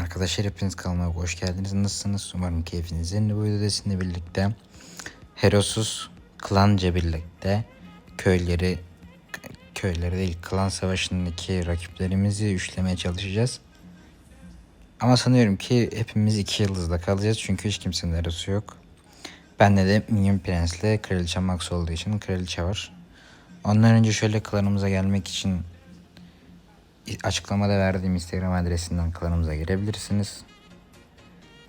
Arkadaşlar hepiniz kanalıma hoş geldiniz. Nasılsınız? Umarım keyfiniz yerinde. Bu videoda birlikte Herosuz klanca birlikte köyleri köyleri değil klan savaşındaki rakiplerimizi üçlemeye çalışacağız. Ama sanıyorum ki hepimiz iki yıldızda kalacağız çünkü hiç kimsenin erosu yok. Bende de Minyon Prens'le Kraliçe Max olduğu için Kraliçe var. Ondan önce şöyle klanımıza gelmek için açıklamada verdiğim Instagram adresinden klanımıza girebilirsiniz.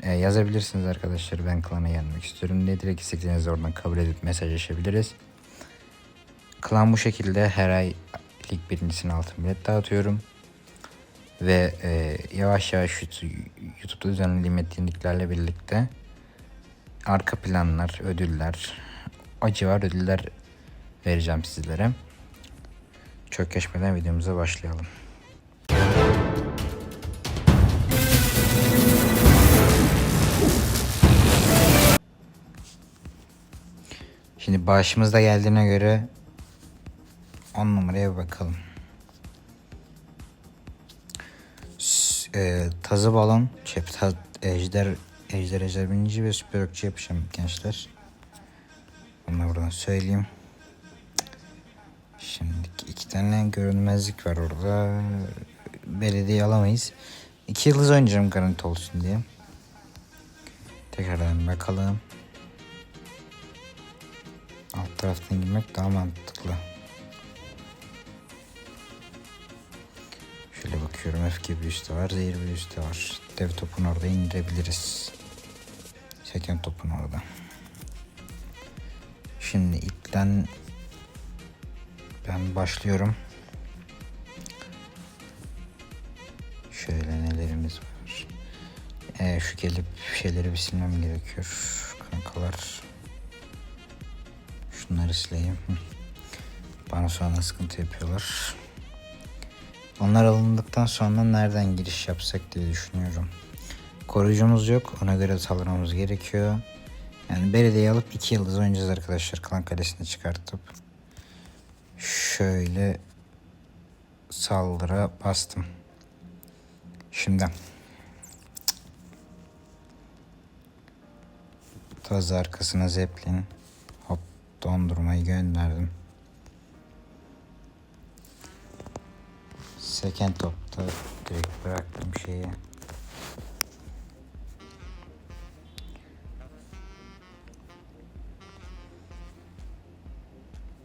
Ee, yazabilirsiniz arkadaşlar ben klana gelmek istiyorum diye direkt istediğiniz oradan kabul edip mesajlaşabiliriz. Klan bu şekilde her ay lig birincisinin altın bilet dağıtıyorum. Ve e, yavaş yavaş YouTube'da düzenlediğim etkinliklerle birlikte arka planlar, ödüller, o civar ödüller vereceğim sizlere. Çok geçmeden videomuza başlayalım. Şimdi başımızda geldiğine göre 10 numaraya bakalım. E, tazı balon, şey, ta- ejder, ejder, ejder binici ve süper okçu yapacağım gençler. Bunu buradan söyleyeyim. Şimdi iki tane görünmezlik var orada. Belediye alamayız. İki yıldız oynayacağım garanti olsun diye. Tekrardan bakalım. Alt taraftan girmek daha mantıklı. Şöyle bakıyorum öfke büyüsü var, zehir büyüsü de var. Dev topunu orada indirebiliriz. Seken topun orada. Şimdi ipten ben başlıyorum. Şöyle nelerimiz var. Ee, şu gelip şeyleri bir silmem gerekiyor. Kankalar. Şunları sileyim. Bana sonra sıkıntı yapıyorlar. Onlar alındıktan sonra nereden giriş yapsak diye düşünüyorum. Koruyucumuz yok. Ona göre saldırmamız gerekiyor. Yani belediye alıp iki yıldız oynayacağız arkadaşlar. Klan kalesini çıkartıp. Şöyle saldıra bastım. Şimdi. Taz arkasına zeplin. Dondurmayı gönderdim. Seken topta direkt bıraktım şeyi.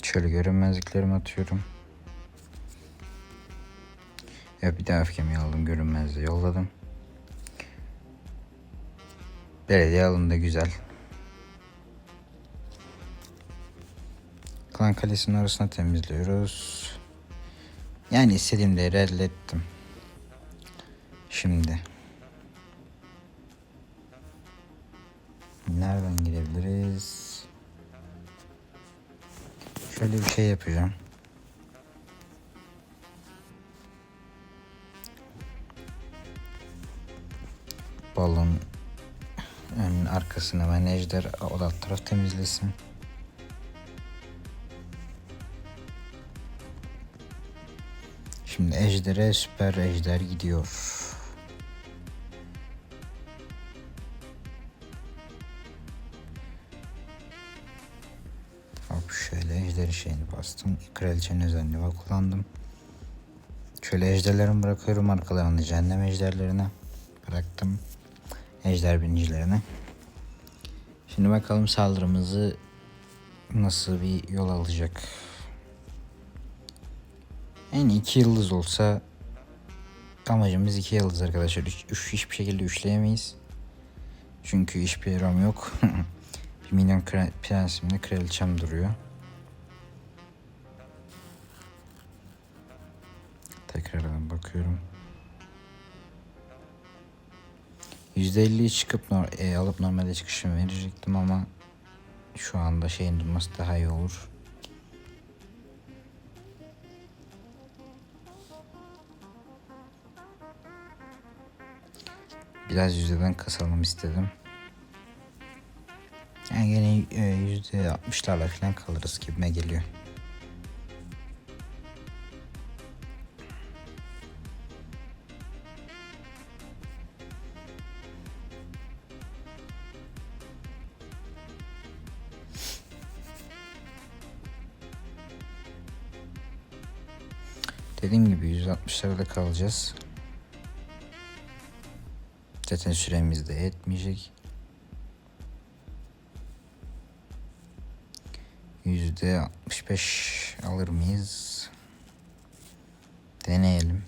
Şöyle görünmezliklerimi atıyorum. Ya bir daha öfkemi aldım görünmezliği yolladım. Belediye alındı güzel. Klan kalesinin arasına temizliyoruz. Yani istediğim değeri. Şimdi. Nereden girebiliriz? Şöyle bir şey yapacağım. Balon önün arkasına ben ejder o da taraf temizlesin. Şimdi ejdere süper ejder gidiyor. Hop şöyle ejder şeyini bastım. Kraliçenin özelliğini kullandım. Şöyle ejderlerimi bırakıyorum arkalarını cehennem ejderlerine bıraktım. Ejder binicilerine. Şimdi bakalım saldırımızı nasıl bir yol alacak. En iki yıldız olsa amacımız iki yıldız arkadaşlar. Üç, üç hiçbir şekilde üçleyemeyiz. Çünkü hiçbir yerim yok. bir minyon kre, prensimle kraliçem duruyor. Tekrardan bakıyorum. %50'yi çıkıp e, alıp normalde çıkışımı verecektim ama şu anda şeyin durması daha iyi olur. biraz yüzdeden kasalım istedim. Yani yine e, yüzde 60'larla falan kalırız gibime geliyor. Dediğim gibi 160'larda kalacağız. Zaten süremiz de yetmeyecek. Yüzde 65 alır mıyız? Deneyelim.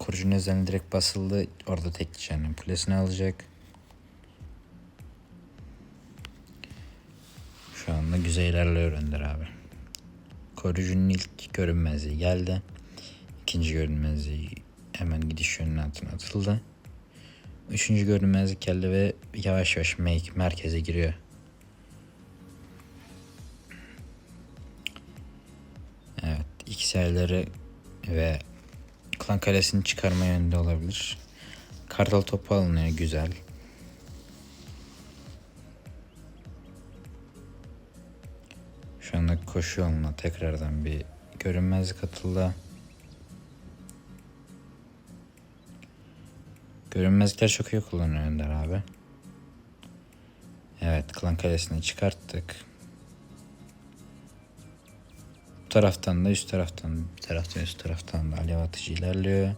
Kurucunun üzerine direkt basıldı. Orada tek cehennem kulesini alacak. Şu anda güzel ilerliyor Önder abi. Koruyucunun ilk görünmezliği geldi. İkinci görünmezliği hemen gidiş yönüne altına atıldı. Üçüncü görünmezlik geldi ve yavaş yavaş make merkeze giriyor. Evet, iki sayıları ve Klan kalesini çıkarma yönünde olabilir. Kartal topu alınıyor güzel. Şu anda koşu yoluna tekrardan bir görünmezlik atıldı. Görünmezlikler çok iyi kullanıyor Önder abi. Evet klan kalesini çıkarttık. Taraftan da üst taraftan bir taraftan üst taraftan da alev atıcı ilerliyor.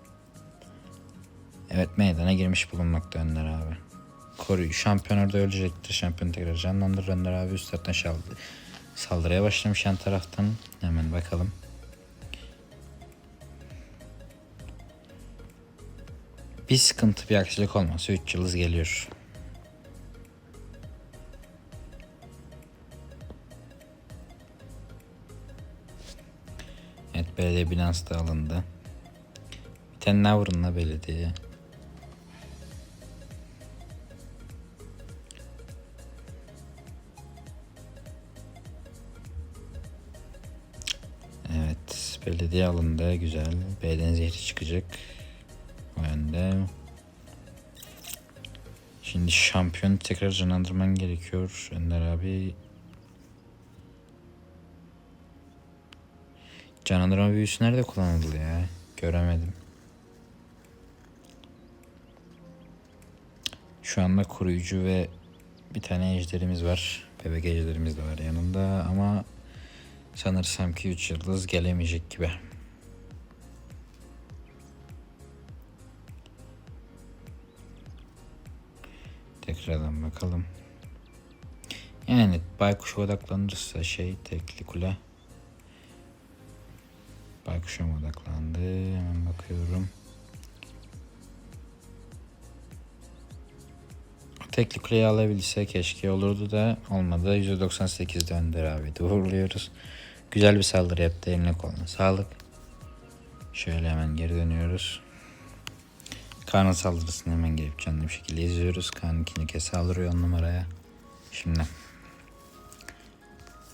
Evet meydana girmiş bulunmakta Önder abi. Koruyu şampiyon orada ölecektir. Şampiyon tekrar canlandırır Önder abi üst taraftan şaldı. Saldırıya başlamış yan taraftan. Hemen bakalım. Bir sıkıntı bir aksilik olmasa 3 yıldız geliyor. Belediye binası da alındı. Bir tane la belediyeye. Evet belediye alındı güzel. B'den zehri çıkacak. O yönde. Şimdi şampiyon tekrar canlandırman gerekiyor Önder abi. Canlandırma büyüsü nerede kullanıldı ya? Göremedim. Şu anda koruyucu ve bir tane ejderimiz var. Bebek ejderimiz de var yanında ama sanırsam ki 3 yıldız gelemeyecek gibi. Tekrardan bakalım. Yani baykuşa odaklanırsa şey tekli kule. Baykuş'a mı odaklandı? Hemen bakıyorum. Tekli kuleyi alabilse keşke olurdu da olmadı. %98'de Önder abi uğurluyoruz. Güzel bir saldırı yaptı. Eline koluna sağlık. Şöyle hemen geri dönüyoruz. Kaan'ın saldırısını hemen gelip canlı bir şekilde izliyoruz. Kaan ikinci kez saldırıyor on numaraya. Şimdi.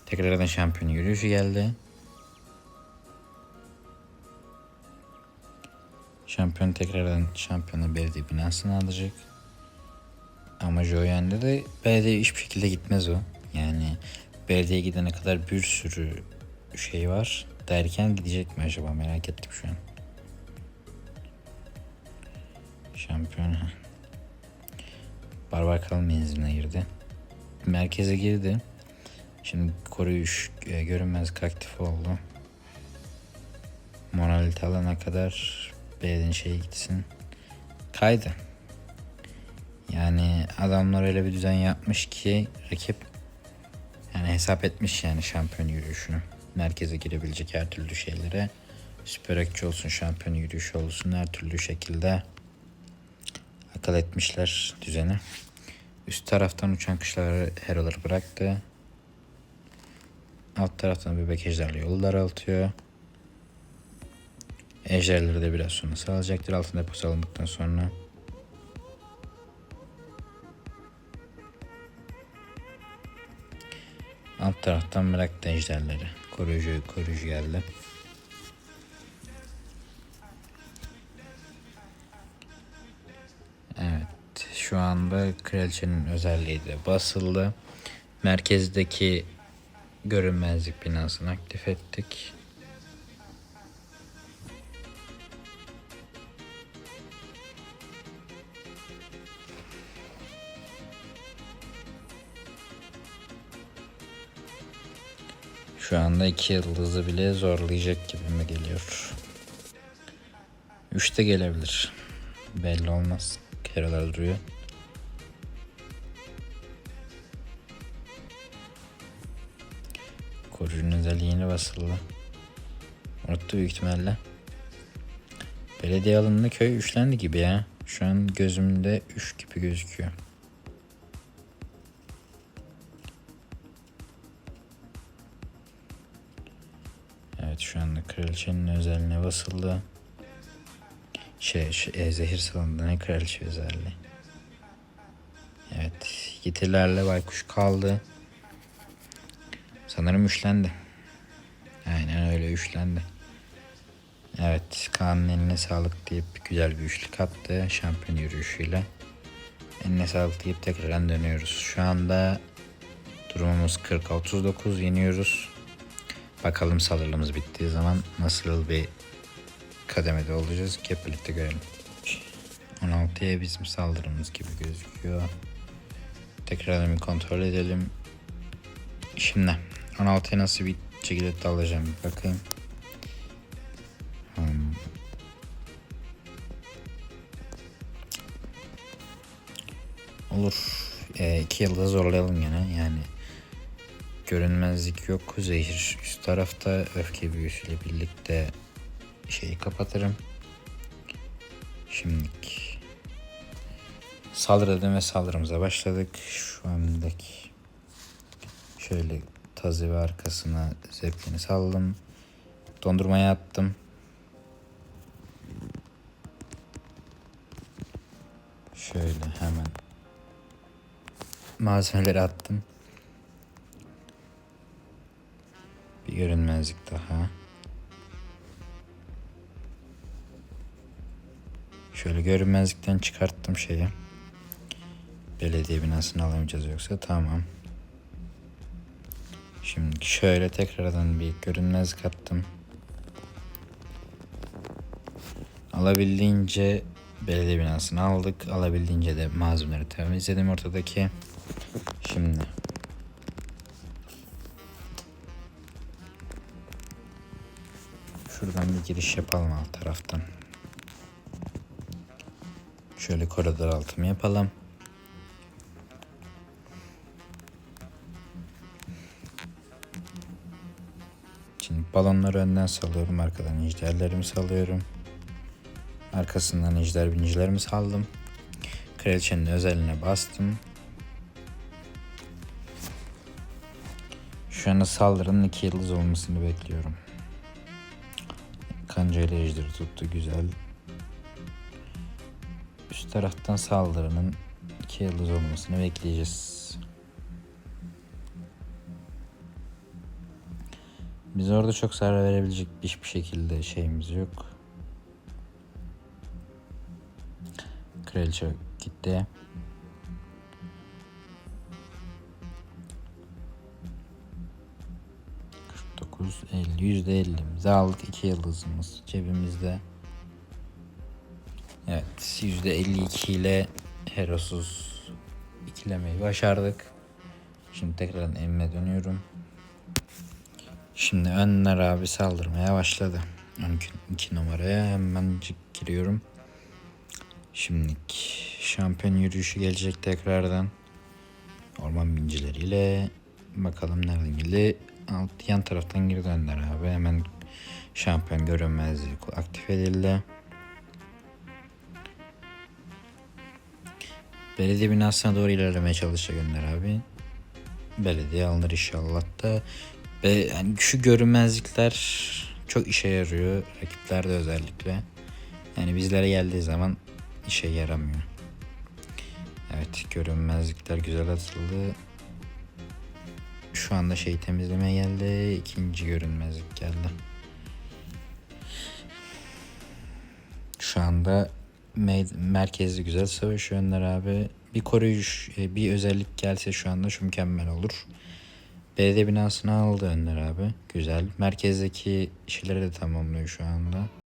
Tekrardan şampiyon yürüyüşü geldi. Şampiyon tekrardan şampiyonu belediye binasını alacak. Ama Joyen'de de belediye hiçbir şekilde gitmez o. Yani belediye gidene kadar bir sürü şey var derken gidecek mi acaba merak ettim şu an. Şampiyon. Barbar Kral menziline girdi. Merkeze girdi. Şimdi koruyuş e, görünmez aktif oldu. Monalit alana kadar B'den şeye gitsin. Kaydı. Yani adamlar öyle bir düzen yapmış ki rakip yani hesap etmiş yani şampiyon yürüyüşünü. Merkeze girebilecek her türlü şeylere süper olsun, şampiyon yürüyüşü olsun her türlü şekilde akıl etmişler düzeni. Üst taraftan uçan kışları heroları bıraktı. Alt taraftan bebek ejderli yolu daraltıyor. Ejderleri de biraz sonra sağlayacaktır altın deposu alındıktan sonra. Alt taraftan bıraktı ejderleri. Koruyucu, koruyucu geldi. Evet, şu anda kraliçenin özelliği de basıldı. Merkezdeki görünmezlik binasını aktif ettik. Şu anda iki yıldızı bile zorlayacak gibi mi geliyor? Üçte gelebilir. Belli olmaz. Kereler duruyor. Koruyucunun özelliği yeni basıldı. Unuttu büyük ihtimalle. Belediye alanında köy üçlendi gibi ya. Şu an gözümde üç gibi gözüküyor. Kraliçenin özelliğine basıldı. Şey, şey e, zehir salonunda ne kraliçe özelliği. Evet yetilerle baykuş kaldı. Sanırım üçlendi. Aynen öyle üçlendi. Evet Kaan'ın eline sağlık deyip güzel bir üçlük attı şampiyon yürüyüşüyle. Eline sağlık deyip tekrardan dönüyoruz. Şu anda durumumuz 40-39 yeniyoruz. Bakalım saldırımız bittiği zaman nasıl bir kademede olacağız ki hep birlikte görelim. 16'ya bizim saldırımız gibi gözüküyor. Tekrar bir kontrol edelim. Şimdi 16'ya nasıl bir Çikolata alacağım bir bakayım. Hmm. Olur. E, iki yılda zorlayalım gene yani. Görünmezlik yok. Zehir üst tarafta öfke büyüsüyle birlikte şeyi kapatırım. Şimdilik saldırı dedim ve saldırımıza başladık. Şu andaki şöyle tazı ve arkasına zeplini saldım. Dondurmaya attım. Şöyle hemen malzemeleri attım. Bir görünmezlik daha. Şöyle görünmezlikten çıkarttım şeyi. Belediye binasını alamayacağız yoksa tamam. Şimdi şöyle tekrardan bir görünmezlik attım. Alabildiğince belediye binasını aldık. Alabildiğince de malzemeleri temizledim ortadaki. Şimdi giriş yapalım alt taraftan. Şöyle koridor altımı yapalım. Şimdi balonları önden salıyorum. Arkadan ejderlerimi salıyorum. Arkasından ejder binicilerimi saldım. Kraliçenin özeline bastım. Şu anda saldırının iki yıldız olmasını bekliyorum. Kanca ile ejderi tuttu güzel. Üst taraftan saldırının iki yıldız olmasını bekleyeceğiz. Biz orada çok zarar verebilecek hiçbir şekilde şeyimiz yok. Kraliçe gitti. Dokuz, elli, yüzde ellimizi aldık. iki yıldızımız cebimizde. Evet, yüzde 52 ile Herosuz ikilemeyi başardık. Şimdi tekrardan evime dönüyorum. Şimdi önler abi saldırmaya başladı. 12, 2 numaraya hemen giriyorum. Şimdilik şampiyon yürüyüşü gelecek tekrardan. Orman bincileriyle bakalım nereden geldi. Yan taraftan geri döndüler abi. Hemen şampiyon görünmezliği aktif edildi. Belediye binasına doğru ilerlemeye çalışacak Önder abi. Belediye alınır inşallah da. Ve yani şu görünmezlikler çok işe yarıyor. Rakiplerde özellikle. Yani bizlere geldiği zaman işe yaramıyor. Evet görünmezlikler güzel atıldı. Şu anda şey temizlemeye geldi. İkinci görünmezlik geldi. Şu anda me- merkezli güzel savaşıyor Önder abi. Bir koruyuş, e, bir özellik gelse şu anda şu mükemmel olur. Belediye binasını aldı Önder abi. Güzel. Merkezdeki şeyleri de tamamlıyor şu anda.